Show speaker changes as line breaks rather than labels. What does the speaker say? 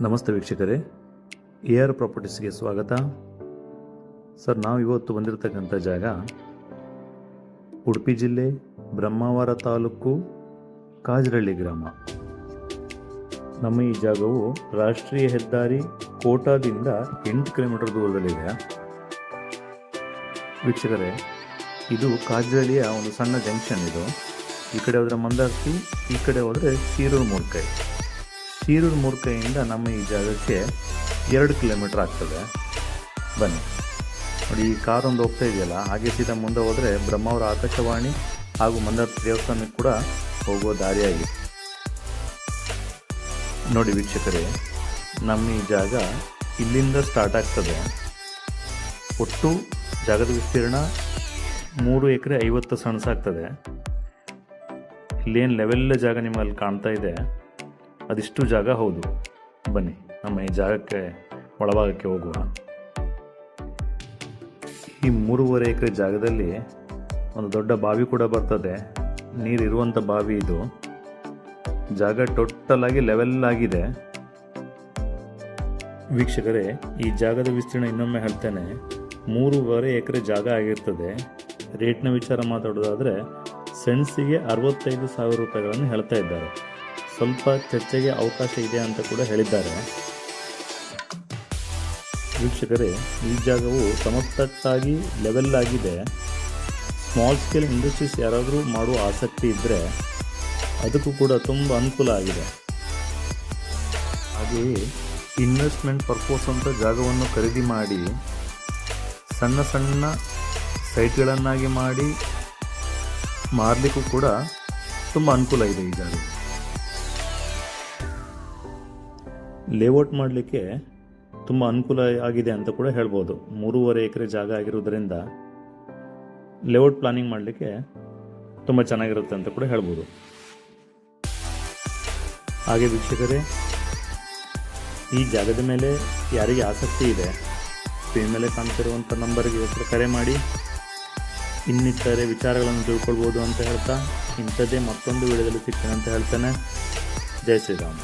ನಮಸ್ತೆ ವೀಕ್ಷಕರೇ. A R ಪ್ರಾಪರ್ಟೀಸ್ಗೆ ಸ್ವಾಗತ. ಸರ್, ನಾವು ಇವತ್ತು ಬಂದಿರತಕ್ಕಂಥ ಜಾಗ ಉಡುಪಿ ಜಿಲ್ಲೆ, ಬ್ರಹ್ಮಾವರ ತಾಲೂಕು, ಕಾಜರಳ್ಳಿ ಗ್ರಾಮ. ನಮ್ಮ ಈ ಜಾಗವು ರಾಷ್ಟ್ರೀಯ ಹೆದ್ದಾರಿ ಕೋಟಾದಿಂದ ಎಂಟು ಕಿಲೋಮೀಟರ್ ದೂರದಲ್ಲಿದೆ ವೀಕ್ಷಕರೇ, ಇದು ಕಾಜರಳ್ಳಿಯ ಒಂದು ಸಣ್ಣ ಜಂಕ್ಷನ್ ಇದು. ಈ ಕಡೆ ಹೋದರೆ ಮಂದಾರ್ತಿ ಈ ಕಡೆ ಹೋದರೆ ಸೀರೂರು ಮೂರ್ಕೈ ಶೀರೂರು ಮೂರ್ಕೈಯಿಂದ ನಮ್ಮ ಈ ಜಾಗಕ್ಕೆ ಎರಡು ಕಿಲೋಮೀಟರ್ ಆಗ್ತದೆ. ಬನ್ನಿ. ನೋಡಿ, ಈ ಕಾರ್ ಒಂದು ಹೋಗ್ತಾ ಇದೆಯಲ್ಲ, ಹಾಗೆ ಸೀದಾ ಮುಂದೆ ಹೋದರೆ ಬ್ರಹ್ಮಾವರ ಆಕಾಶವಾಣಿ ಹಾಗೂ ಮಂದಾರ ದೇವಸ್ಥಾನಕ್ಕೆ ಕೂಡ ಹೋಗುವ ದಾರಿಯಾಗಿದೆ ನೋಡಿ ವೀಕ್ಷಕರೇ, ನಮ್ಮ ಈ ಜಾಗ ಇಲ್ಲಿಂದ ಸ್ಟಾರ್ಟ್ ಆಗ್ತದೆ. ಒಟ್ಟು ಜಾಗದ ವಿಸ್ತೀರ್ಣ ಮೂರು ಎಕರೆ ಐವತ್ತು ಸಣ್ಸಾಗ್ತದೆ ಇಲ್ಲೇನು ಲೆವೆಲ್ಲ ಜಾಗ ನಿಮ್ಮಲ್ಲಿ ಕಾಣ್ತಾ ಇದೆ. ಅದಿಷ್ಟು ಜಾಗ ಹೌದು. ಬನ್ನಿ, ನಮ್ಮ ಈ ಜಾಗಕ್ಕೆ, ಒಳಭಾಗಕ್ಕೆ ಹೋಗುವ. ಈ ಮೂರುವರೆ ಎಕರೆ ಜಾಗದಲ್ಲಿ ಒಂದು ದೊಡ್ಡ ಬಾವಿ ಕೂಡ ಬರ್ತದೆ. ನೀರಿರುವಂಥ ಬಾವಿ ಇದು. ಜಾಗ ಟೋಟಲ್ ಆಗಿ ಲೆವೆಲ್ ಆಗಿದೆ. ವೀಕ್ಷಕರೇ, ಈ ಜಾಗದ ವಿಸ್ತೀರ್ಣ ಇನ್ನೊಮ್ಮೆ ಹೇಳ್ತೇನೆ. ಮೂರುವರೆ ಎಕರೆ ಜಾಗ ಆಗಿರ್ತದೆ. ರೇಟ್ನ ವಿಚಾರ ಮಾತಾಡೋದಾದರೆ, ಸೆಣಸಿಗೆ ಅರವತ್ತೈದು ಸಾವಿರ ರೂಪಾಯಿಗಳನ್ನು ಹೇಳ್ತಾ ಇದ್ದಾರೆ. ಸ್ವಲ್ಪ ಚರ್ಚೆಗೆ ಅವಕಾಶ ಇದೆ ಅಂತ ಕೂಡ ಹೇಳಿದ್ದಾರೆ. ವೀಕ್ಷಕರೇ, ಈ ಜಾಗವು ಸಮತಟ್ಟಾಗಿ ಲೆವೆಲ್ ಆಗಿದೆ. ಸ್ಮಾಲ್ ಸ್ಕೇಲ್ ಇಂಡಸ್ಟ್ರೀಸ್ ಯಾರಾದರೂ ಮಾಡುವ ಆಸಕ್ತಿ ಇದ್ದರೆ ಅದಕ್ಕೂ ಕೂಡ ತುಂಬ ಅನುಕೂಲ ಆಗಿದೆ. ಹಾಗೆಯೇ ಇನ್ವೆಸ್ಟ್ಮೆಂಟ್ ಪರ್ಪೋಸ್ ಅಂತ ಜಾಗವನ್ನು ಖರೀದಿ ಮಾಡಿ, ಸಣ್ಣ ಸಣ್ಣ ಸೈಟ್ಗಳನ್ನಾಗಿ ಮಾಡಿ ಮಾರಲಿಕ್ಕೂ ಕೂಡ ತುಂಬ ಅನುಕೂಲ ಇದೆ ಈ ಜಾಗ ಲೇಔಟ್ ಮಾಡಲಿಕ್ಕೆ ತುಂಬ ಅನುಕೂಲ ಆಗಿದೆ ಅಂತ ಕೂಡ ಹೇಳ್ಬೋದು. ಮೂರುವರೆ ಎಕರೆ ಜಾಗ ಆಗಿರೋದ್ರಿಂದ ಲೇಔಟ್ ಪ್ಲಾನಿಂಗ್ ಮಾಡಲಿಕ್ಕೆ ತುಂಬ ಚೆನ್ನಾಗಿರುತ್ತೆ ಅಂತ ಕೂಡ ಹೇಳ್ಬೋದು. ಹಾಗೆ ವೀಕ್ಷಕರೇ, ಈ ಜಾಗದ ಮೇಲೆ ಯಾರಿಗೆ ಆಸಕ್ತಿ ಇದೆ ಸ್ಕ್ರೀನ್ ಮೇಲೆ ಕಾಣ್ತಿರುವಂಥ ನಂಬರ್ಗೆ ಹೆಸರು ಕರೆ ಮಾಡಿ, ಇನ್ನಿತರೆ ವಿಚಾರಗಳನ್ನು ತಿಳ್ಕೊಳ್ಬೋದು ಅಂತ ಹೇಳ್ತಾ ಇಂಥದ್ದೇ ಮತ್ತೊಂದು ವಿಡಿಯೋದಲ್ಲಿ ಸಿಗ್ತೇನೆ ಅಂತ ಹೇಳ್ತೇನೆ. ಜೈ ಶ್ರೀರಾಮ್.